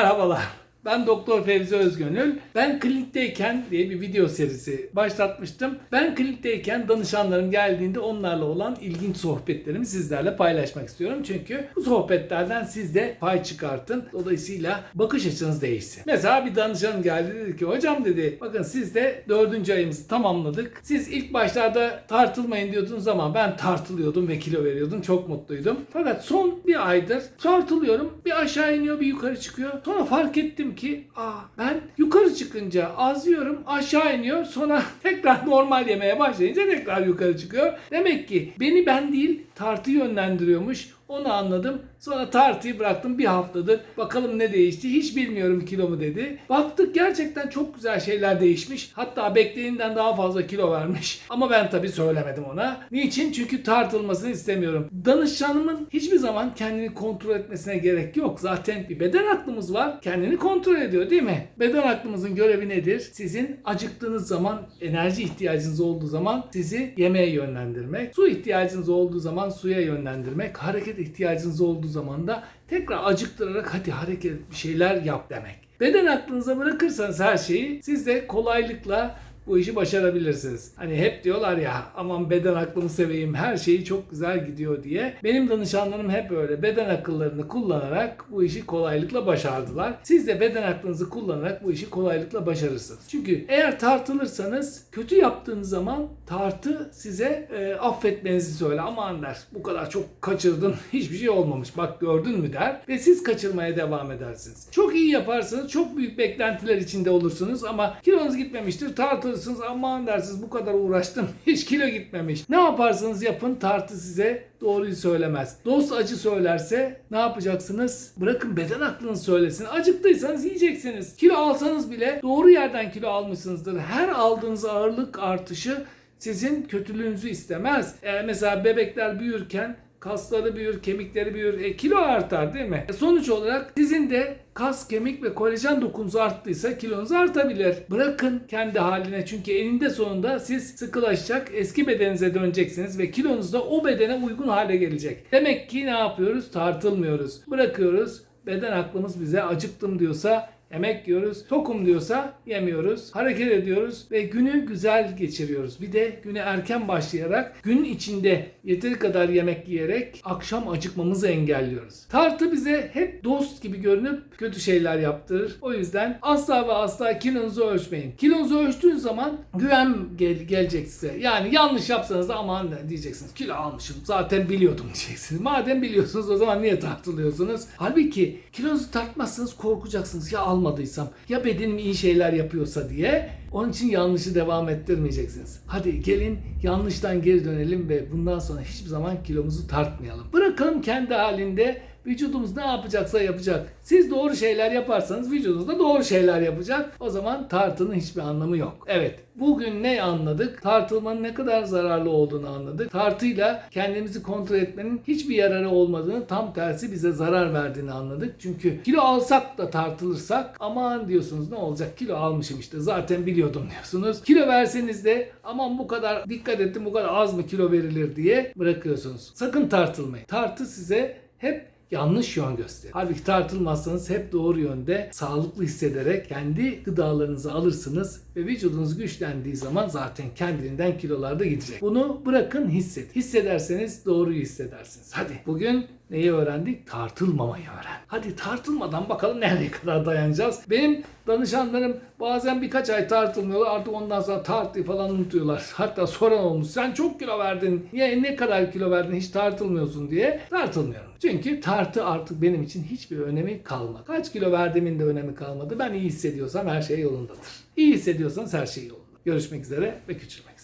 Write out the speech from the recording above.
Merhabalar. Ben Doktor Fevzi Özgönül. Ben klinikteyken diye bir video serisi başlatmıştım. Ben klinikteyken danışanlarım geldiğinde onlarla olan ilginç sohbetlerimi sizlerle paylaşmak istiyorum. Çünkü bu sohbetlerden siz de pay çıkartın. Dolayısıyla bakış açınız değişsin. Mesela bir danışanım geldi dedi ki hocam dedi bakın siz de dördüncü ayımızı tamamladık. Siz ilk başlarda tartılmayın diyordunuz ama ben tartılıyordum ve kilo veriyordum. Çok mutluydum. Fakat son bir aydır tartılıyorum. Bir aşağı iniyor bir yukarı çıkıyor. Sonra fark ettim ki aa ben yukarı çıkınca az yiyorum aşağı iniyor. Sonra tekrar normal yemeye başlayınca tekrar yukarı çıkıyor. Demek ki beni ben değil tartı yönlendiriyormuş. Onu anladım. Sonra tartıyı bıraktım bir haftadır. Bakalım ne değişti. Hiç bilmiyorum kilomu dedi. Baktık gerçekten çok güzel şeyler değişmiş. Hatta beklediğinden daha fazla kilo vermiş. Ama ben tabii söylemedim ona. Niçin? Çünkü tartılmasını istemiyorum. Danışanımın hiçbir zaman kendini kontrol etmesine gerek yok. Zaten bir beden aklımız var. Kendini kontrol ediyor değil mi? Beden aklımızın görevi nedir? Sizin acıktığınız zaman, enerji ihtiyacınız olduğu zaman sizi yemeğe yönlendirmek. Su ihtiyacınız olduğu zaman suya yönlendirmek. Hareket ihtiyacınız olduğu zaman da tekrar acıktırarak hadi hareket bir şeyler yap demek. Beden aklınıza bırakırsanız her şeyi siz de kolaylıkla bu işi başarabilirsiniz. Hani hep diyorlar ya aman beden aklımı seveyim her şeyi çok güzel gidiyor diye. Benim danışanlarım hep öyle beden akıllarını kullanarak bu işi kolaylıkla başardılar. Siz de beden aklınızı kullanarak bu işi kolaylıkla başarırsınız. Çünkü eğer tartılırsanız kötü yaptığınız zaman tartı size e, affetmenizi söyler. Aman der bu kadar çok kaçırdın hiçbir şey olmamış bak gördün mü der ve siz kaçırmaya devam edersiniz. Çok iyi yaparsanız çok büyük beklentiler içinde olursunuz ama kilonuz gitmemiştir tartılırsınız aman dersiniz bu kadar uğraştım hiç kilo gitmemiş. Ne yaparsanız yapın tartı size doğruyu söylemez. Dost acı söylerse ne yapacaksınız? Bırakın beden aklınız söylesin. Acıktıysanız yiyeceksiniz. Kilo alsanız bile doğru yerden kilo almışsınızdır. Her aldığınız ağırlık artışı sizin kötülüğünüzü istemez. Eğer mesela bebekler büyürken kasları büyür, kemikleri büyür, e, kilo artar değil mi? E, sonuç olarak sizin de kas, kemik ve kolajen dokunuz arttıysa kilonuz artabilir. Bırakın kendi haline çünkü eninde sonunda siz sıkılaşacak, eski bedeninize döneceksiniz ve kilonuz da o bedene uygun hale gelecek. Demek ki ne yapıyoruz? Tartılmıyoruz. Bırakıyoruz. Beden aklımız bize acıktım diyorsa Yemek yiyoruz. Tokum diyorsa yemiyoruz. Hareket ediyoruz ve günü güzel geçiriyoruz. Bir de güne erken başlayarak gün içinde yeteri kadar yemek yiyerek akşam acıkmamızı engelliyoruz. Tartı bize hep dost gibi görünüp kötü şeyler yaptırır. O yüzden asla ve asla kilonuzu ölçmeyin. Kilonuzu ölçtüğün zaman güven gel gelecek size. Yani yanlış yapsanız da aman diyeceksiniz. Kilo almışım zaten biliyordum diyeceksiniz. Madem biliyorsunuz o zaman niye tartılıyorsunuz? Halbuki kilonuzu tartmazsanız korkacaksınız. Ya almadıysam ya bedenim iyi şeyler yapıyorsa diye. Onun için yanlışı devam ettirmeyeceksiniz. Hadi gelin yanlıştan geri dönelim ve bundan sonra hiçbir zaman kilomuzu tartmayalım. Bırakalım kendi halinde vücudumuz ne yapacaksa yapacak. Siz doğru şeyler yaparsanız vücudunuz da doğru şeyler yapacak. O zaman tartının hiçbir anlamı yok. Evet bugün ne anladık? Tartılmanın ne kadar zararlı olduğunu anladık. Tartıyla kendimizi kontrol etmenin hiçbir yararı olmadığını tam tersi bize zarar verdiğini anladık. Çünkü kilo alsak da tartılırsak aman diyorsunuz ne olacak kilo almışım işte zaten biliyordum diyorsunuz. Kilo verseniz de aman bu kadar dikkat ettim bu kadar az mı kilo verilir diye bırakıyorsunuz. Sakın tartılmayın. Tartı size hep yanlış yön gösterir. Halbuki tartılmazsanız hep doğru yönde sağlıklı hissederek kendi gıdalarınızı alırsınız ve vücudunuz güçlendiği zaman zaten kendiliğinden kilolar da gidecek. Bunu bırakın hisset. Hissederseniz doğruyu hissedersiniz. Hadi bugün neyi öğrendik? Tartılmamayı öğren. Hadi tartılmadan bakalım nereye kadar dayanacağız. Benim danışanlarım bazen birkaç ay tartılmıyorlar artık ondan sonra tartıyı falan unutuyorlar. Hatta soran olmuş sen çok kilo verdin. Ya ne kadar kilo verdin hiç tartılmıyorsun diye. Tartılmıyorum. Çünkü tartı artık benim için hiçbir önemi kalmadı. Kaç kilo verdiğimin de önemi kalmadı. Ben iyi hissediyorsam her şey yolundadır. İyi hissediyorsanız her şey yolunda. Görüşmek üzere ve küçülmek.